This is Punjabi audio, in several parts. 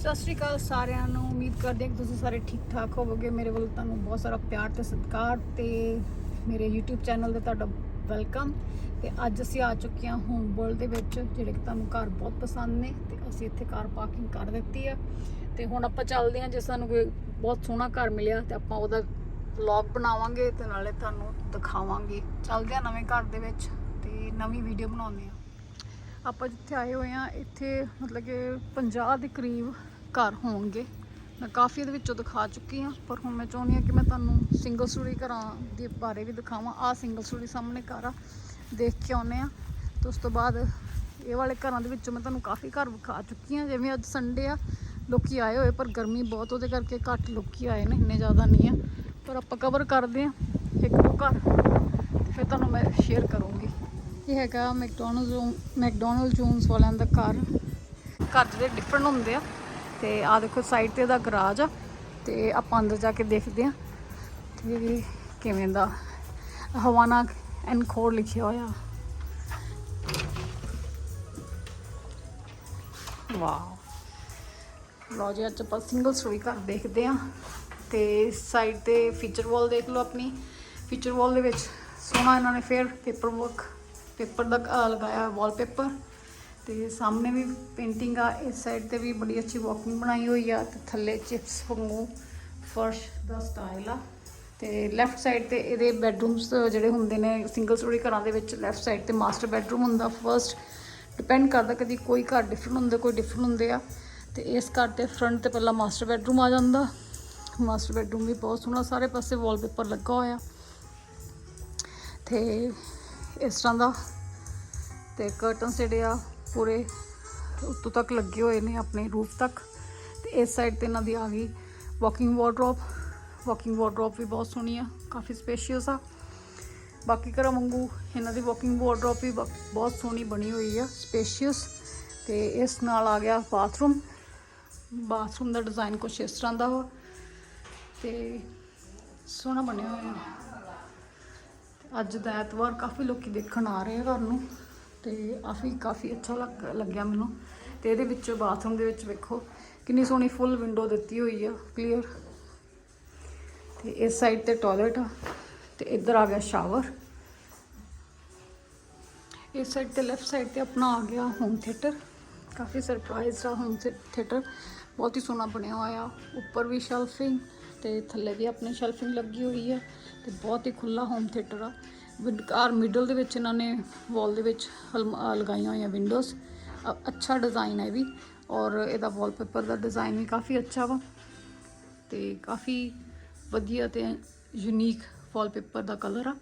ਸਤਿ ਸ਼੍ਰੀ ਅਕਾਲ ਸਾਰਿਆਂ ਨੂੰ। ਉਮੀਦ ਕਰਦੇ ਹਾਂ ਕਿ ਤੁਸੀਂ ਸਾਰੇ ਠੀਕ ਠਾਕ ਹੋਵੋਗੇ। ਮੇਰੇ ਵੱਲੋਂ ਤੁਹਾਨੂੰ ਬਹੁਤ ਸਾਰਾ ਪਿਆਰ ਤੇ ਸਤਿਕਾਰ ਤੇ ਮੇਰੇ YouTube ਚੈਨਲ ਤੇ ਤੁਹਾਡਾ ਵੈਲਕਮ ਤੇ ਅੱਜ ਅਸੀਂ ਆ ਚੁੱਕੇ ਹਾਂ ਹੋਮ ਵਰਲਡ ਦੇ ਵਿੱਚ, ਜਿਹੜੇ ਕਿ ਤੁਹਾਨੂੰ ਘਰ ਬਹੁਤ ਪਸੰਦ ਨੇ ਤੇ ਅਸੀਂ ਇੱਥੇ ਕਾਰ ਪਾਰਕਿੰਗ ਕਰ ਦਿੱਤੀ ਆ। ਤੇ ਹੁਣ ਆਪਾਂ ਚੱਲਦੇ ਹਾਂ, ਜੇ ਸਾਨੂੰ ਕੋਈ ਬਹੁਤ ਸੋਹਣਾ ਘਰ ਮਿਲਿਆ ਤੇ ਆਪਾਂ ਉਹਦਾ ਵਲੌਗ ਬਣਾਵਾਂਗੇ ਤੇ ਨਾਲੇ ਤੁਹਾਨੂੰ ਦਿਖਾਵਾਂਗੇ। ਚੱਲਦੇ ਹਾਂ ਨਵੇਂ ਘਰ ਦੇ ਵਿੱਚ ਤੇ ਨਵੀਂ ਵੀਡੀਓ ਬਣਾਉਂਦੇ ਹਾਂ। ਆਪਾਂ ਜਿੱਥੇ ਆਏ ਹੋਏ ਆ ਇੱਥੇ ਮਤਲਬ ਕਿ 50 ਦੇ ਕਰੀਬ ਘਰ ਹੋਣਗੇ। ਮੈਂ ਕਾਫੀ ਇਹਦੇ ਵਿੱਚੋਂ ਦਿਖਾ ਚੁੱਕੀ ਹਾਂ, ਪਰ ਹੁਣ ਮੈਂ ਚਾਹੁੰਦੀ ਹਾਂ ਕਿ ਮੈਂ ਤੁਹਾਨੂੰ ਸਿੰਗਲ ਸਟੋਰੀ ਘਰਾਂ ਦੇ ਬਾਰੇ ਵੀ ਦਿਖਾਵਾਂ। ਆਹ ਸਿੰਗਲ ਸਟੋਰੀ ਸਾਹਮਣੇ ਘਰ ਆ, ਦੇਖ ਕੇ ਆਉਨੇ ਆ ਤੇ ਉਸ ਤੋਂ ਬਾਅਦ ਇਹ ਵਾਲੇ ਘਰਾਂ ਦੇ ਵਿੱਚੋਂ ਮੈਂ ਤੁਹਾਨੂੰ ਕਾਫੀ ਘਰ ਵਿਖਾ ਚੁੱਕੀ ਹਾਂ, ਜਿਵੇਂ ਅੱਜ ਸੰਡੇ ਆ, ਲੋਕੀ ਆਏ ਹੋਏ, ਪਰ ਗਰਮੀ ਬਹੁਤ ਉਹਦੇ ਕਰਕੇ ਘੱਟ ਲੋਕੀ ਆਏ ਨੇ, ਇੰਨੇ ਜ਼ਿਆਦਾ ਨਹੀਂ ਆ। ਪਰ ਆਪਾਂ ਕਵਰ ਕਰਦੇ ਆ ਇੱਕ ਦੋ ਘਰ, ਤੇ ਫਿਰ ਤੁਹਾਨੂੰ ਮੈਂ ਸ਼ੇਅਰ ਕਰੂੰਗੀ। ਇਹ ਹੈਗਾ ਮੈਕਡੋਨਲਡਸ ਮੈਕਡੋਨਲਡ ਜ਼ੋਨਸ ਵਾਲਿਆਂ ਦਾ ਘਰ। ਘਰ ਜਿਹੜੇ ਡਿਫਰੈਂਟ ਹੁੰਦੇ ਆ ਤੇ ਆ ਦੇਖੋ ਸਾਈਡ ਤੇ ਦਾ ਗਰਾਜ ਆ ਤੇ ਆਪਾਂ ਅੰਦਰ ਜਾ ਕੇ ਦੇਖਦੇ ਆ ਤੇ ਕਿਵੇਂ ਦਾ। ਹਵਾਨਾ ਐਂਡ ਖੋਰ ਲਿਖਿਆ ਹੋਇਆ। ਵਾਓ। ਲਓ ਜੀ, ਅੱਜ ਆਪਾਂ ਸਿੰਗਲ ਸਟੋਰੀ ਘਰ ਦੇਖਦੇ ਆ ਤੇ ਸਾਈਡ ਤੇ ਫੀਚਰ ਵਾਲ ਦੇਖ ਲਓ ਆਪਣੀ। ਫੀਚਰ ਵਾਲ ਦੇ ਵਿੱਚ ਸੋਹਣਾ ਇਹਨਾਂ ਨੇ ਫੇਰ ਪੇਪਰ ਵਰਕ ਪੇਪਰ ਦਾ ਲਗਾਇਆ ਵਾਲਪੇਪਰ ਤੇ ਸਾਹਮਣੇ ਵੀ ਪੇਂਟਿੰਗ ਆ, ਇਸ ਸਾਈਡ ਤੇ ਵੀ ਬੜੀ ਅੱਛੀ ਵਾਕਿੰਗ ਬਣਾਈ ਹੋਈ ਆ ਤੇ ਥੱਲੇ ਚਿਪਸ ਵਾਂਗੂ ਫਰਸ਼ ਦਾ ਸਟਾਈਲ ਆ ਤੇ ਲੈਫਟ ਸਾਈਡ ਤੇ ਇਹਦੇ ਬੈਡਰੂਮਸ ਜਿਹੜੇ ਹੁੰਦੇ ਨੇ ਸਿੰਗਲ ਸਟੋਰੀ ਘਰਾਂ ਦੇ ਵਿੱਚ ਲੈਫਟ ਸਾਈਡ ਤੇ ਮਾਸਟਰ ਬੈਡਰੂਮ ਹੁੰਦਾ ਫਰਸਟ ਡਿਪੈਂਡ ਕਰਦਾ ਕਦੀ ਕੋਈ ਘਰ ਡਿਫਰੈਂਟ ਹੁੰਦੇ, ਕੋਈ ਡਿਫਰੈਂਟ ਹੁੰਦੇ ਆ ਤੇ ਇਸ ਘਰ ਤੇ ਫਰੰਟ ਤੇ ਪਹਿਲਾਂ ਮਾਸਟਰ ਬੈਡਰੂਮ ਆ ਜਾਂਦਾ। ਮਾਸਟਰ ਬੈਡਰੂਮ ਵੀ ਬਹੁਤ ਸੋਹਣਾ ਸਾਰੇ ਪਾਸੇ ਵਾਲਪੇਪਰ ਲੱਗਾ ਹੋਇਆ। ਤੇ ਇਸ ਤਰ੍ਹਾਂ ਦਾ ਤੇ ਕਰਟਨਸ ਜਿਹੜੇ ਆ ਪੂਰੇ ਉੱਤੋਂ ਤੱਕ ਲੱਗੇ ਹੋਏ ਨੇ ਆਪਣੇ ਰੂਫ ਤੱਕ। ਤੇ ਇਸ ਸਾਈਡ ਤੇ ਇਹਨਾਂ ਦੀ ਆ ਗਈ ਵਾਕਿੰਗ ਵਾਰਡਰੋਬ ਵਾਕਿੰਗ ਵਾਰਡਰੋਬ ਵੀ ਬਹੁਤ ਸੋਹਣੀ ਆ, ਕਾਫੀ ਸਪੇਸ਼ੀਅਸ ਆ। ਬਾਕੀ ਘਰਾਂ ਵਾਂਗੂ ਇਹਨਾਂ ਦੀ ਵਾਕਿੰਗ ਵਾਰਡਰੋਬ ਵੀ ਬ- ਬਹੁਤ ਸੋਹਣੀ ਬਣੀ ਹੋਈ ਆ ਸਪੇਸ਼ੀਅਸ ਤੇ ਇਸ ਨਾਲ ਆ ਗਿਆ ਬਾਥਰੂਮ ਬਾਥਰੂਮ ਦਾ ਡਿਜ਼ਾਈਨ ਕੁਛ ਇਸ ਤਰ੍ਹਾਂ ਦਾ ਵਾ। ਤੇ ਸੋਹਣਾ ਬਣਿਆ ਹੋਇਆ। ਅੱਜ ਦਾ ਐਤਵਾਰ ਕਾਫੀ ਲੋਕੀ ਦੇਖਣ ਆ ਰਹੇ ਆ ਘਰ ਨੂੰ। ਤੇ ਆਫੀ ਕਾਫੀ ਅੱਛਾ ਲੱਗ, ਲੱਗਿਆ ਮੈਨੂੰ। ਤੇ ਇਹਦੇ ਵਿੱਚ ਬਾਥਰੂਮ ਦੇ ਵਿੱਚ ਵੇਖੋ, ਕਿੰਨੀ ਸੋਹਣੀ ਫੁੱਲ ਵਿੰਡੋ ਦਿੱਤੀ ਹੋਈ ਆ ਕਲੀਅਰ ਤੇ ਇਸ ਸਾਈਡ ਤੇ ਟਾਇਲਟ ਆ, ਤੇ ਇੱਧਰ ਆ ਗਿਆ ਸ਼ਾਵਰ ਇਸ ਸਾਈਡ ਤੇ ਲੈਫਟ ਸਾਈਡ ਤੇ ਆਪਣਾ ਆ ਗਿਆ ਹੋਮ ਥੀਏਟਰ ਕਾਫੀ ਸਰਪ੍ਰਾਈਜ਼ ਆ ਹੋਮ ਥੀਏਟਰ ਬਹੁਤ ਹੀ ਸੋਹਣਾ ਬਣਿਆ ਹੋਇਆ। ਉੱਪਰ ਵੀ ਸ਼ੈਲਫਿੰਗ ਤੇ ਥੱਲੇ ਵੀ ਆਪਣੀ ਸ਼ੈਲਫਿੰਗ ਲੱਗੀ ਹੋਈ ਆ ਤੇ ਬਹੁਤ ਹੀ ਖੁੱਲਾ ਹੋਮ ਥੀਏਟਰ ਆ। ਕਾਰ ਮਿਡਲ ਦੇ ਵਿੱਚ ਇਹਨਾਂ ਨੇ ਵਾਲ ਦੇ ਵਿੱਚ ਹਲਮ- ਲਗਾਈਆਂ ਹੋਈਆਂ ਵਿੰਡੋਜ਼ ਅੱਛਾ ਡਿਜ਼ਾਈਨ ਹੈ ਇਹ ਵੀ ਔਰ ਇਹਦਾ ਵਾਲਪੇਪਰ ਦਾ ਡਿਜ਼ਾਈਨ ਵੀ ਕਾਫੀ ਅੱਛਾ ਵਾ ਤੇ ਕਾਫੀ ਵਧੀਆ ਤੇ ਯੂਨੀਕ ਵਾਲਪੇਪਰ ਦਾ ਕਲਰ ਆ।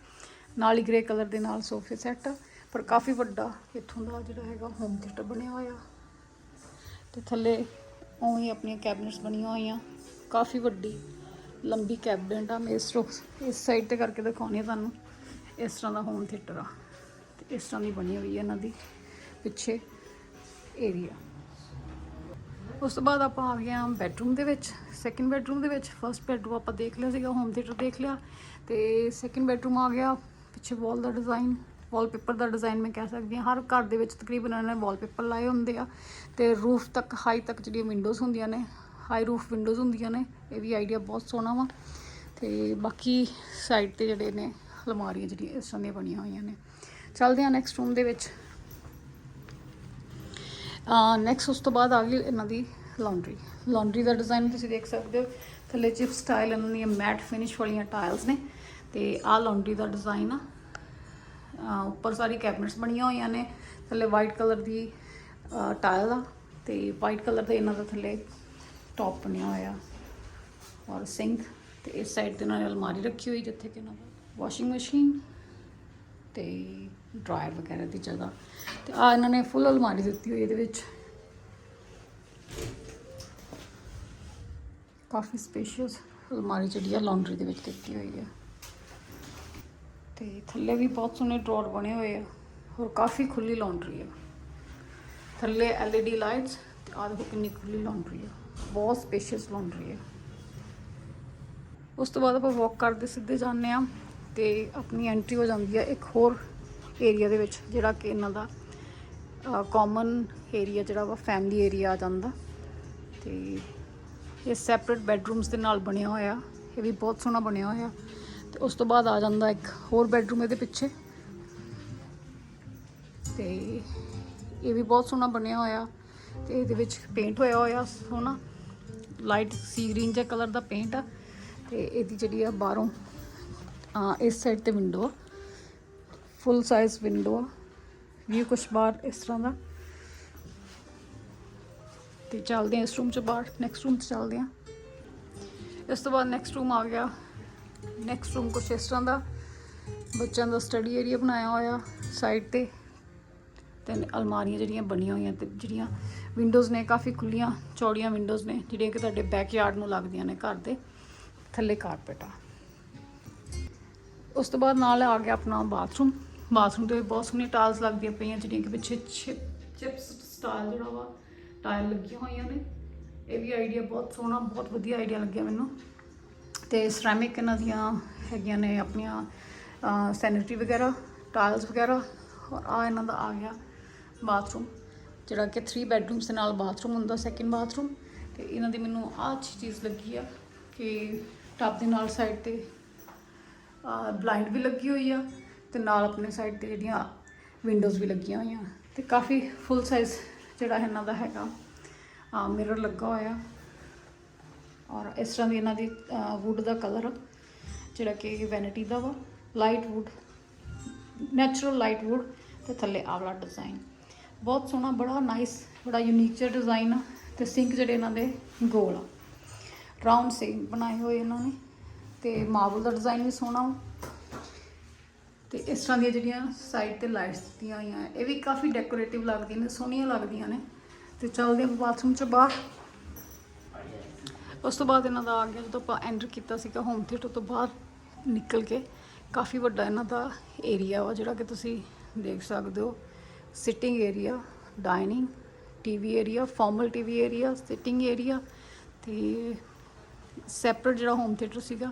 ਨਾਲ ਹੀ ਗ੍ਰੇ ਕਲਰ ਦੇ ਨਾਲ ਸੋਫੇ ਸੈੱਟ ਆ, ਪਰ ਕਾਫੀ ਵੱਡਾ ਇੱਥੋਂ ਦਾ ਜਿਹੜਾ ਹੈਗਾ ਹੋਮ ਥੀਏਟਰ ਬਣਿਆ ਹੋਇਆ। ਤੇ ਥੱਲੇ ਉਵੇਂ ਹੀ ਆਪਣੀਆਂ ਕੈਬਨਿਟਸ ਬਣੀਆਂ ਹੋਈਆਂ, ਕਾਫੀ ਵੱਡੀ ਲੰਬੀ ਕੈਬਨਿਟ ਆ। ਮੈਂ ਇਸ ਇਸ ਸਾਈਡ ਤੇ ਕਰਕੇ ਦਿਖਾਉਣੀ ਆ ਤੁਹਾਨੂੰ। ਇਸ ਤਰ੍ਹਾਂ ਦਾ ਹੋਮ ਥੀਏਟਰ ਆ। ਤੇ ਇਸ ਤਰ੍ਹਾਂ ਦੀ ਬਣੀ ਹੋਈ ਹੈ ਇਹਨਾਂ ਦੀ ਪਿੱਛੇ ਏਰੀਆ ਉਸ ਤੋਂ ਬਾਅਦ ਆਪਾਂ ਆ ਗਏ ਹਾਂ ਬੈਡਰੂਮ ਦੇ ਵਿੱਚ। ਸੈਕਿੰਡ ਬੈਡਰੂਮ ਦੇ ਵਿੱਚ ਫਰਸਟ ਬੈਡਰੂਮ ਆਪਾਂ ਦੇਖ ਲਿਆ ਸੀਗਾ ਹੋਮ ਥੀਏਟਰ ਦੇਖ ਲਿਆ। ਤੇ ਸੈਕਿੰਡ ਬੈਡਰੂਮ ਆ ਗਿਆ, ਪਿੱਛੇ ਵਾਲ ਦਾ ਡਿਜ਼ਾਈਨ ਵਾਲਪੇਪਰ ਦਾ ਡਿਜ਼ਾਈਨ ਮੈਂ ਕਹਿ ਸਕਦੀ ਹਾਂ। ਹਰ ਘਰ ਦੇ ਵਿੱਚ ਤਕਰੀਬਨ ਇਹਨਾਂ ਨੇ ਵਾਲਪੇਪਰ ਲਾਏ ਹੁੰਦੇ ਆ। ਤੇ ਰੂਫ ਤੱਕ ਹਾਈ ਤੱਕ ਜਿਹੜੀਆਂ ਵਿੰਡੋਜ਼ ਹੁੰਦੀਆਂ ਨੇ ਹਾਈ ਰੂਫ ਵਿੰਡੋਜ਼ ਹੁੰਦੀਆਂ ਨੇ, ਇਹ ਵੀ ਆਈਡੀਆ ਬਹੁਤ ਸੋਹਣਾ ਵਾ। ਤੇ ਬਾਕੀ ਸਾਈਡ ਤੇ ਜਿਹੜੇ ਨੇ ਅਲਮਾਰੀਆਂ ਜਿਹੜੀਆਂ ਇਸ ਤਰ੍ਹਾਂ ਦੀਆਂ ਬਣੀਆਂ ਹੋਈਆਂ ਨੇ। ਚੱਲਦੇ ਹਾਂ ਨੈਕਸਟ ਰੂਮ ਦੇ ਵਿੱਚ। ਨੈਕਸਟ ਉਸ ਤੋਂ ਬਾਅਦ ਆ ਗਈ ਇਹਨਾਂ ਦੀ ਲਾਂਡਰੀ ਲਾਂਡਰੀ ਦਾ ਡਿਜ਼ਾਈਨ ਤੁਸੀਂ ਦੇਖ ਸਕਦੇ ਹੋ। ਥੱਲੇ ਚਿਪ ਸਟਾਈਲ ਇਹਨਾਂ ਦੀਆਂ ਮੈਟ ਫਿਨਿਸ਼ ਵਾਲੀਆਂ ਟਾਇਲਸ ਨੇ ਤੇ ਆਹ ਲਾਂਡਰੀ ਦਾ ਡਿਜ਼ਾਈਨ ਆ। ਉੱਪਰ ਸਾਰੀ ਕੈਬਨਟਸ ਬਣੀਆਂ ਹੋਈਆਂ ਨੇ। ਥੱਲੇ ਵਾਈਟ ਕਲਰ ਦੀ ਟਾਇਲ ਆ ਤੇ ਵਾਈਟ ਕਲਰ ਦਾ ਇਹਨਾਂ ਦਾ ਥੱਲੇ ਟੌਪ ਬਣਿਆ ਹੋਇਆ। ਔਰ ਸਿੰਕ ਤੇ ਇਸ ਸਾਈਡ ਤੇ ਇਹਨਾਂ ਨੇ ਅਲਮਾਰੀ ਰੱਖੀ ਹੋਈ ਜਿੱਥੇ ਕਿ ਇਹਨਾਂ ਦਾ ਵਾਸ਼ਿੰਗ ਮਸ਼ੀਨ ਤੇ ਡਰਾਇਰ ਵਗੈਰਾ ਦੀ ਜਗ੍ਹਾ। ਤੇ ਆ ਇਹਨਾਂ ਨੇ ਫੁੱਲ ਅਲਮਾਰੀ ਦਿੱਤੀ ਹੋਈ ਇਹਦੇ ਵਿੱਚ। ਕਾਫੀ ਸਪੇਸ਼ੀਅਸ ਅਲਮਾਰੀ ਜਿਹੜੀ ਆ ਲਾਂਡਰੀ ਦੇ ਵਿੱਚ ਦਿੱਤੀ ਹੋਈ ਹੈ ਤੇ ਥੱਲੇ ਵੀ ਬਹੁਤ ਸੋਹਣੇ ਡਰਾਅਰ ਬਣੇ ਹੋਏ ਆ ਹੋਰ ਕਾਫੀ ਖੁੱਲੀ ਲਾਂਡਰੀ ਆ। ਥੱਲੇ LED ਲਾਈਟਸ ਤੇ ਆਹ ਦੇਖੋ ਕਿੰਨੀ ਖੁੱਲੀ ਲਾਂਡਰੀ ਆ। ਬਹੁਤ ਸਪੇਸ਼ੀਅਸ ਲਾਂਡਰੀ ਆ। ਉਸ ਤੋਂ ਬਾਅਦ ਆਪਾਂ ਵਾਕ ਕਰਦੇ ਸਿੱਧੇ ਜਾਂਦੇ ਆ। ਤੇ ਆਪਣੀ ਐਂਟਰੀ ਹੋ ਜਾਂਦੀ ਆ ਇੱਕ ਹੋਰ ਏਰੀਆ ਦੇ ਵਿੱਚ, ਜਿਹੜਾ ਕਿ ਇਹਨਾਂ ਦਾ ਕਾਮਨ ਏਰੀਆ ਜਿਹੜਾ ਵਾ ਫੈਮਿਲੀ ਏਰੀਆ ਆ ਜਾਂਦਾ। ਤੇ ਤੇ ਇਹ ਸੈਪਰੇਟ ਬੈੱਡਰੂਮਸ ਦੇ ਨਾਲ ਬਣਿਆ ਹੋਇਆ, ਇਹ ਵੀ ਬਹੁਤ ਸੋਹਣਾ ਬਣਿਆ ਹੋਇਆ। ਤੇ ਉਸ ਤੋਂ ਬਾਅਦ ਆ ਜਾਂਦਾ ਇੱਕ ਹੋਰ ਬੈੱਡਰੂਮ ਇਹਦੇ ਪਿੱਛੇ। ਤੇ ਇਹ ਵੀ ਬਹੁਤ ਸੋਹਣਾ ਬਣਿਆ ਹੋਇਆ। ਤੇ ਇਹਦੇ ਵਿੱਚ ਪੇਂਟ ਹੋਇਆ ਹੋਇਆ, ਸੋਹਣਾ। ਲਾਈਟ ਸੀ ਗ੍ਰੀਨ ਜਿਹਾ ਕਲਰ ਦਾ ਪੇਂਟ ਆ। ਤੇ ਇਹਦੀ ਜਿਹੜੀ ਆ ਬਾਹਰੋਂ ਆ, ਇਸ ਸਾਈਡ ਤੇ ਵਿੰਡੋ ਆ। ਫੁੱਲ ਸਾਈਜ਼ ਵਿੰਡੋ ਆ। ਵੀ ਕੁਛ ਬਾਹਰ ਇਸ ਤਰ੍ਹਾਂ ਦਾ। ਤੇ ਚੱਲਦੇ ਹਾਂ ਇਸ ਰੂਮ ਚ ਬਾਹਰ। ਨੈਕਸਟ ਰੂਮ 'ਚ ਚੱਲਦੇ ਹਾਂ। ਇਸ ਤੋਂ ਬਾਅਦ ਨੈਕਸਟ ਰੂਮ ਆ ਗਿਆ। ਨੈਕਸਟ ਰੂਮ ਕੁਛ ਇਸ ਤਰ੍ਹਾਂ ਦਾ। ਬੱਚਿਆਂ ਦਾ ਸਟੱਡੀ ਏਰੀਆ ਬਣਾਇਆ ਹੋਇਆ ਸਾਈਡ ਤੇ। ਤੇ ਅਲਮਾਰੀਆਂ ਜਿਹੜੀਆਂ ਬਣੀਆਂ ਹੋਈਆਂ ਤੇ ਜਿਹੜੀਆਂ ਵਿੰਡੋਜ਼ ਨੇ, ਕਾਫੀ ਖੁੱਲੀਆਂ ਚੌੜੀਆਂ ਵਿੰਡੋਜ਼ ਨੇ, ਜਿਹੜੀਆਂ ਕਿ ਤੁਹਾਡੇ ਬੈਕਯਾਰਡ ਨੂੰ ਲੱਗਦੀਆਂ ਨੇ ਘਰ ਦੇ। ਥੱਲੇ ਕਾਰਪੇਟ ਆ। ਉਸ ਤੋਂ ਬਾਅਦ ਨਾਲ ਆ ਗਿਆ ਆਪਣਾ ਬਾਥਰੂਮ ਬਾਥਰੂਮ ਤੇ ਬਹੁਤ ਸੋਹਣੀਆਂ ਟਾਇਲਸ ਲੱਗਦੀਆਂ ਪਈਆਂ, ਜਿਹੜੀਆਂ ਕਿ ਪਿੱਛੇ ਚਿਪਸ ਸਟਾਈਲ ਜਿਹੜਾ ਵਾ ਟਾਇਲ ਲੱਗੀਆਂ ਹੋਈਆਂ ਨੇ। ਇਹ ਵੀ ਆਈਡੀਆ ਬਹੁਤ ਸੋਹਣਾ, ਬਹੁਤ ਵਧੀਆ ਆਈਡੀਆ ਲੱਗਿਆ ਮੈਨੂੰ। ਤੇ ਸਰੈਮਿਕ ਇਹਨਾਂ ਦੀਆਂ ਹੈਗੀਆਂ ਨੇ ਆਪਣੀਆਂ ਸੈਨਿਟਰੀ ਵਗੈਰਾ ਟਾਇਲਸ ਵਗੈਰਾ, ਔਰ ਆ ਇਹਨਾਂ ਦਾ ਆ ਗਿਆ ਬਾਥਰੂਮ ਜਿਹੜਾ ਕਿ 3 ਬੈਡਰੂਮਸ ਦੇ ਨਾਲ ਬਾਥਰੂਮ ਹੁੰਦਾ ਸੈਕਿੰਡ ਬਾਥਰੂਮ ਤੇ ਇਹਨਾਂ ਦੀ ਮੈਨੂੰ ਆਹ ਅੱਛੀ ਚੀਜ਼ ਲੱਗੀ ਆ ਕਿ ਟੱਬ ਦੇ ਨਾਲ ਸਾਈਡ ਤੇ ਬਲਾਈਂਡ ਵੀ ਲੱਗੀ ਹੋਈ ਆ ਤੇ ਨਾਲ ਆਪਣੇ ਸਾਈਡ ਤੇ ਜਿਹੜੀਆਂ ਵਿੰਡੋਜ਼ ਵੀ ਲੱਗੀਆਂ ਹੋਈਆਂ ਤੇ ਕਾਫੀ ਫੁੱਲ ਸਾਈਜ਼ ਜਿਹੜਾ ਇਹਨਾਂ ਦਾ ਹੈਗਾ ਮਿਰਰ ਲੱਗਾ ਹੋਇਆ ਔਰ ਇਸ ਤਰ੍ਹਾਂ ਦੀ ਇਹਨਾਂ ਦੀ ਵੁੱਡ ਦਾ ਕਲਰ ਜਿਹੜਾ ਕਿ ਵੈਨਿਟੀ ਦਾ ਵਾ light wood natural light wood ਤੇ ਥੱਲੇ ਆਵਲਾ ਡਿਜ਼ਾਈਨ ਬਹੁਤ ਸੋਹਣਾ, ਬੜਾ ਨਾਈਸ ਬੜਾ ਯੂਨੀਕ ਜਿਹਾ ਡਿਜ਼ਾਈਨ ਆ ਤੇ ਸਿੰਕ ਜਿਹੜੇ ਇਹਨਾਂ ਦੇ ਗੋਲ ਆ। ਰਾਉਂਡ ਸਿੰਕ ਬਣਾਏ ਹੋਏ ਇਹਨਾਂ ਨੇ। ਤੇ ਮਾਰਬਲ ਦਾ ਡਿਜ਼ਾਈਨ ਵੀ ਸੋਹਣਾ ਵਾ। ਤੇ ਇਸ ਤਰ੍ਹਾਂ ਦੀਆਂ ਜਿਹੜੀਆਂ ਸਾਈਡ ਤੇ ਲਾਈਟਸ ਦਿੱਤੀਆਂ ਹੋਈਆਂ, ਇਹ ਵੀ ਕਾਫੀ ਡੈਕੋਰੇਟਿਵ ਲੱਗਦੀਆਂ ਨੇ, ਸੋਹਣੀਆਂ ਲੱਗਦੀਆਂ ਨੇ। ਤੇ ਚੱਲਦੇ ਹਾਂ ਬਾਥਰੂਮ ਚ ਬਾਹਰ। ਉਸ ਤੋਂ ਬਾਅਦ ਇਹਨਾਂ ਦਾ ਆ ਗਿਆ, ਜਦੋਂ ਆਪਾਂ ਐਂਟਰ ਕੀਤਾ ਸੀਗਾ ਹੋਮ ਥੀਏਟਰ ਤੋਂ ਬਾਹਰ ਨਿਕਲ ਕੇ, ਕਾਫੀ ਵੱਡਾ ਇਹਨਾਂ ਦਾ ਏਰੀਆ ਵਾ, ਜਿਹੜਾ ਕਿ ਤੁਸੀਂ ਦੇਖ ਸਕਦੇ ਹੋ। Sitting area dining TV area formal TV area sitting area ਤੇ ਸੈਪਰੇਟ ਜਿਹੜਾ ਹੋਮ ਥੀਏਟਰ ਸੀਗਾ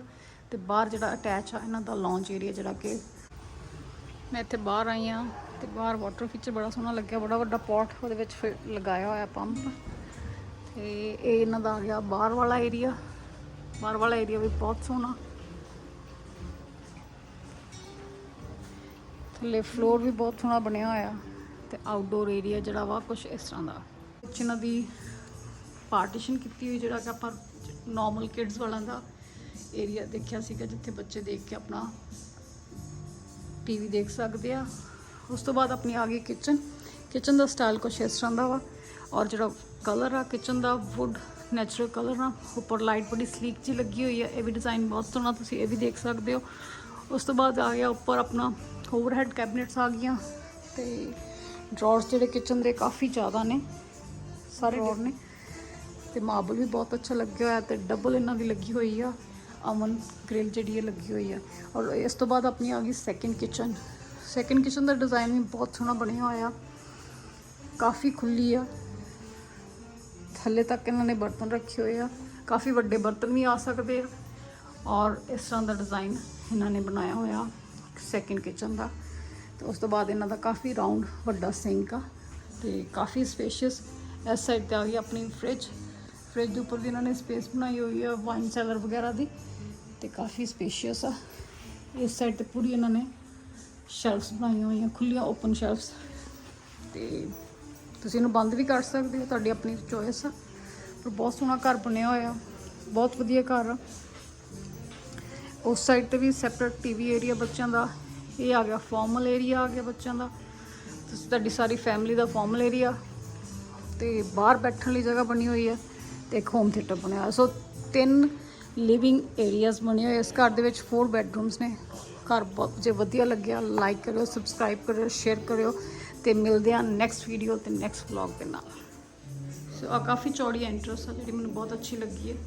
ਤੇ ਬਾਹਰ ਜਿਹੜਾ ਅਟੈਚ ਆ, ਇਹਨਾਂ ਦਾ ਲੌਂਚ ਏਰੀਆ ਜਿਹੜਾ ਕਿ ਮੈਂ ਇੱਥੇ ਬਾਹਰ ਆਈ ਆ ਤੇ ਬਾਹਰ ਵਾਟਰ ਫੀਚਰ ਬੜਾ ਸੋਹਣਾ ਲੱਗਿਆ, ਬੜਾ ਵੱਡਾ ਪੌਟ ਉਹਦੇ ਵਿੱਚ ਫਿਰ ਲਗਾਇਆ ਹੋਇਆ ਪੰਪ ਤੇ ਇਹ ਇਹਨਾਂ ਦਾ ਆ ਗਿਆ ਬਾਹਰ ਵਾਲਾ ਏਰੀਆ ਬਾਹਰ ਵਾਲਾ ਏਰੀਆ ਵੀ ਬਹੁਤ ਸੋਹਣਾ। ਥੱਲੇ ਫਲੋਰ ਵੀ ਬਹੁਤ ਸੋਹਣਾ ਬਣਿਆ ਹੋਇਆ। ਤੇ ਆਊਟਡੋਰ ਏਰੀਆ ਜਿਹੜਾ ਵਾ ਕੁਝ ਇਸ ਤਰ੍ਹਾਂ ਦਾ। ਵਿੱਚ ਇਹਨਾਂ ਦੀ ਪਾਰਟੀਸ਼ਨ ਕੀਤੀ ਹੋਈ ਜਿਹੜਾ ਕਿ ਆਪਾਂ ਨਾਰਮਲ ਕਿਡਸ ਵਾਲਾ ਦਾ ਏਰੀਆ ਦੇਖਿਆ ਸੀਗਾ ਜਿੱਥੇ ਬੱਚੇ ਦੇਖ ਕੇ ਆਪਣਾ ਟੀਵੀ ਦੇਖ ਸਕਦੇ ਆ। ਉਸ ਤੋਂ ਬਾਅਦ ਆਪਣੀ ਆ ਗਈ ਕਿਚਨ ਕਿਚਨ ਦਾ ਸਟਾਈਲ ਕੁਛ ਇਸ ਤਰ੍ਹਾਂ ਦਾ ਵਾ। ਔਰ ਜਿਹੜਾ ਕਲਰ ਆ ਕਿਚਨ ਦਾ ਵੁੱਡ ਨੈਚੁਰਲ ਕਲਰ ਆ। ਉੱਪਰ ਲਾਈਟ ਬੜੀ ਸਲੀਕ ਜੀ ਲੱਗੀ ਹੋਈ ਹੈ ਇਹ ਵੀ ਡਿਜ਼ਾਈਨ ਬਹੁਤ ਸੋਹਣਾ ਤੁਸੀਂ ਇਹ ਵੀ ਦੇਖ ਸਕਦੇ ਹੋ। ਉਸ ਤੋਂ ਬਾਅਦ ਆ ਗਿਆ ਉੱਪਰ ਆਪਣਾ ਓਵਰਹੈਡ ਕੈਬਨਿਟਸ ਆ ਗਈਆਂ। ਤੇ ਡਰਾਅਰਸ ਜਿਹੜੇ ਕਿਚਨ ਦੇ ਕਾਫੀ ਜ਼ਿਆਦਾ ਨੇ। ਸਾਰੇ ਡਰਾਅਰ ਨੇ। ਤੇ ਮਾਰਬਲ ਵੀ ਬਹੁਤ ਅੱਛਾ ਲੱਗਿਆ ਹੋਇਆ ਤੇ ਡਬਲ ਇਹਨਾਂ ਦੀ ਲੱਗੀ ਹੋਈ ਆ। ਅਮਨ ਗ੍ਰਿਲ ਜਿਹੜੀ ਹੈ ਲੱਗੀ ਹੋਈ ਆ ਔਰ ਇਸ ਤੋਂ ਬਾਅਦ ਆਪਣੀ ਆ ਗਈ ਸੈਕਿੰਡ ਕਿਚਨ ਸੈਕਿੰਡ ਕਿਚਨ ਦਾ ਡਿਜ਼ਾਈਨ ਵੀ ਬਹੁਤ ਸੋਹਣਾ ਬਣਿਆ ਹੋਇਆ ਕਾਫੀ ਖੁੱਲੀ ਆ। ਥੱਲੇ ਤੱਕ ਇਹਨਾਂ ਨੇ ਬਰਤਨ ਰੱਖੇ ਹੋਏ ਆ। ਕਾਫੀ ਵੱਡੇ ਬਰਤਨ ਵੀ ਆ ਸਕਦੇ ਆ। ਔਰ ਇਸ ਤਰ੍ਹਾਂ ਦਾ ਡਿਜ਼ਾਈਨ ਇਹਨਾਂ ਨੇ ਬਣਾਇਆ ਹੋਇਆ ਸੈਕਿੰਡ ਕਿਚਨ ਦਾ। ਤੇ ਉਸ ਤੋਂ ਬਾਅਦ ਇਹਨਾਂ ਦਾ ਕਾਫੀ ਰਾਉਂਡ ਵੱਡਾ ਸਿੰਕ ਆ। ਤੇ ਕਾਫੀ ਸਪੇਸ਼ੀਅਸ ਇਸ ਸਾਈਡ ਤੇ ਆ ਗਈ ਆਪਣੀ ਫ੍ਰਿਜ ਫ੍ਰਿਜ ਦੇ ਉੱਪਰ ਵੀ ਇਹਨਾਂ ਨੇ ਸਪੇਸ ਬਣਾਈ ਹੋਈ ਆ ਵਾਈਨ ਸੈਲਰ ਵਗੈਰਾ ਦੀ। ਤੇ ਕਾਫੀ ਸਪੇਸ਼ੀਅਸ ਆ। ਇਸ ਸਾਈਡ ਤੇ ਪੂਰੀ ਇਹਨਾਂ ਨੇ ਸ਼ੈਲਫਸ ਬਣਾਈਆਂ ਹੋਈਆਂ ਖੁੱਲੀਆਂ ਓਪਨ ਸ਼ੈਲਫਸ ਤੇ ਤੁਸੀਂ ਇਹਨੂੰ ਬੰਦ ਵੀ ਕਰ ਸਕਦੇ ਹੋ, ਤੁਹਾਡੀ ਆਪਣੀ ਚੋਇਸ ਆ। ਪਰ ਬਹੁਤ ਸੋਹਣਾ ਘਰ ਬਣਿਆ ਹੋਇਆ, ਬਹੁਤ ਵਧੀਆ ਘਰ ਆ। ਉਸ ਸਾਈਡ ਤੇ ਵੀ ਸੈਪਰੇਟ ਟੀਵੀ ਏਰੀਆ ਬੱਚਿਆਂ ਦਾ, ਇਹ ਆ ਗਿਆ ਫਾਰਮਲ ਏਰੀਆ ਆ ਗਿਆ ਬੱਚਿਆਂ ਦਾ। ਤੁਸੀਂ ਤੁਹਾਡੀ ਸਾਰੀ ਫੈਮਿਲੀ ਦਾ ਫਾਰਮਲ ਏਰੀਆ ਤੇ ਬਾਹਰ ਬੈਠਣ ਲਈ ਜਗ੍ਹਾ ਬਣੀ ਹੋਈ ਹੈ ਤੇ ਇੱਕ ਹੋਮ ਥੀਏਟਰ ਬਣਿਆ ਹੋਇਆ। ਸੋ ਤਿੰਨ ਲਿਵਿੰਗ ਏਰੀਆਜ਼ ਬਣੇ ਹੋਏ ਇਸ ਘਰ ਦੇ ਵਿੱਚ 4 ਬੈਡਰੂਮਸ ਨੇ। ਘਰ ਬਹੁਤ ਜੇ ਵਧੀਆ ਲੱਗਿਆ। ਲਾਈਕ ਕਰਿਓ ਸਬਸਕ੍ਰਾਈਬ ਕਰਿਓ ਸ਼ੇਅਰ ਕਰਿਓ ਤੇ ਮਿਲਦੇ ਆ ਨੈਕਸਟ ਵੀਡੀਓ ਤੇ ਨੈਕਸਟ ਵਲੌਗ ਦੇ ਨਾਲ। ਸੋ ਆ ਕਾਫੀ ਚੌੜੀ ਐਂਟਰਸ ਆ ਜਿਹੜੀ ਮੈਨੂੰ ਬਹੁਤ ਅੱਛੀ ਲੱਗੀ ਹੈ।